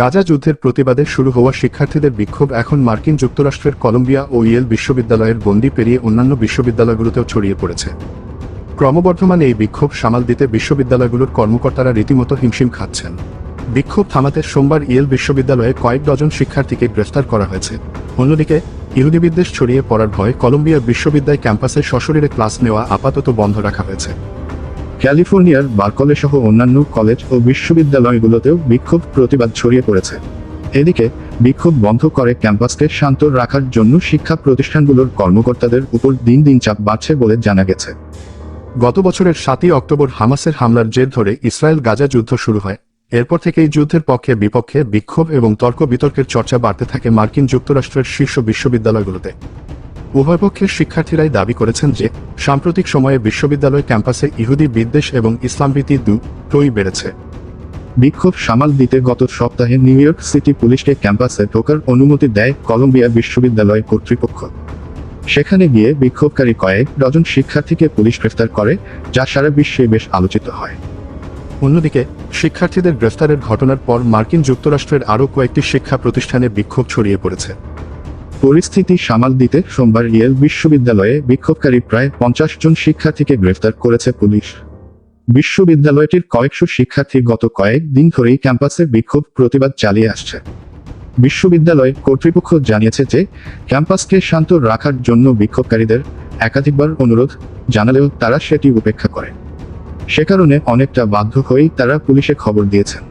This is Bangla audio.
গাজা যুদ্ধের প্রতিবাদে শুরু হওয়া শিক্ষার্থীদের বিক্ষোভ এখন মার্কিন যুক্তরাষ্ট্রের কলম্বিয়া ও ইয়েল বিশ্ববিদ্যালয়ের গণ্ডি পেরিয়ে অন্যান্য বিশ্ববিদ্যালয়গুলোতেও ছড়িয়ে পড়েছে। ক্রমবর্ধমান এই বিক্ষোভ সামাল দিতে বিশ্ববিদ্যালয়গুলোর কর্মকর্তারা রীতিমতো হিমশিম খাচ্ছেন। বিক্ষোভ থামাতে সোমবার ইয়েল বিশ্ববিদ্যালয়ে কয়েক ডজন শিক্ষার্থীকে গ্রেফতার করা হয়েছে। অন্যদিকে, ইহুদি বিদ্বেষ ছড়িয়ে পড়ার ভয়ে কলম্বিয়া বিশ্ববিদ্যালয় ক্যাম্পাসে সশরীরে ক্লাস নেওয়া আপাতত বন্ধ রাখা হয়েছে। ক্যালিফোর্নিয়ার, বার্কলে সহ অন্যান্য কলেজ ও বিশ্ববিদ্যালয়গুলোতেও বিক্ষোভ প্রতিবাদ ছড়িয়ে পড়েছে। এদিকে, বিক্ষোভ বন্ধ করে ক্যাম্পাসকে শান্ত রাখার জন্য শিক্ষা প্রতিষ্ঠানগুলোর কর্মকর্তাদের উপর দিন দিন চাপ বাড়ছে বলে জানা গেছে। গত বছরের সাতই অক্টোবর হামাসের হামলার জের ধরে ইসরায়েল গাজা যুদ্ধ শুরু হয়। এরপর থেকে এই যুদ্ধের পক্ষে বিপক্ষে বিক্ষোভ এবং তর্ক বিতর্কের চর্চা বাড়তে থাকে মার্কিন যুক্তরাষ্ট্রের শীর্ষ বিশ্ববিদ্যালয়গুলোতে। উভয় পক্ষের শিক্ষার্থীরাই দাবি করেছেন যে, সাম্প্রতিক সময়ে বিশ্ববিদ্যালয় ক্যাম্পাসে ইহুদি বিদ্বেষ এবং ইসলামভীতি দুটোই বেড়েছে। বিক্ষোভ সামাল দিতে গত সপ্তাহে নিউ ইয়র্ক সিটি পুলিশকে ক্যাম্পাসে ঢোকার অনুমতি দেয় কলম্বিয়া বিশ্ববিদ্যালয় কর্তৃপক্ষ। সেখানে গিয়ে বিক্ষোভকারী কয়েক ডজন শিক্ষার্থীকে পুলিশ গ্রেফতার করে, যা সারা বিশ্বে বেশ আলোচিত হয়। অন্যদিকে, শিক্ষার্থীদের গ্রেফতারের ঘটনার পর মার্কিন যুক্তরাষ্ট্রের আরও কয়েকটি শিক্ষা প্রতিষ্ঠানে বিক্ষোভ ছড়িয়ে পড়েছে। পরিস্থিতি সামাল দিতে সোমবার ইয়েল বিশ্ববিদ্যালয়ে বিক্ষোভকারী প্রায় পঞ্চাশ জন শিক্ষার্থীকে গ্রেফতার করেছে পুলিশ। বিশ্ববিদ্যালয়টির কয়েকশো শিক্ষার্থী গত কয়েক দিন ধরেই ক্যাম্পাসে বিক্ষোভ প্রতিবাদ চালিয়ে আসছে। বিশ্ববিদ্যালয় কর্তৃপক্ষ জানিয়েছে যে, ক্যাম্পাসকে শান্ত রাখার জন্য বিক্ষোভকারীদের একাধিকবার অনুরোধ জানালেও তারা সেটি উপেক্ষা করে। সে কারণে অনেকটা বাধ্য হয়েই তারা পুলিশে খবর দিয়েছেন।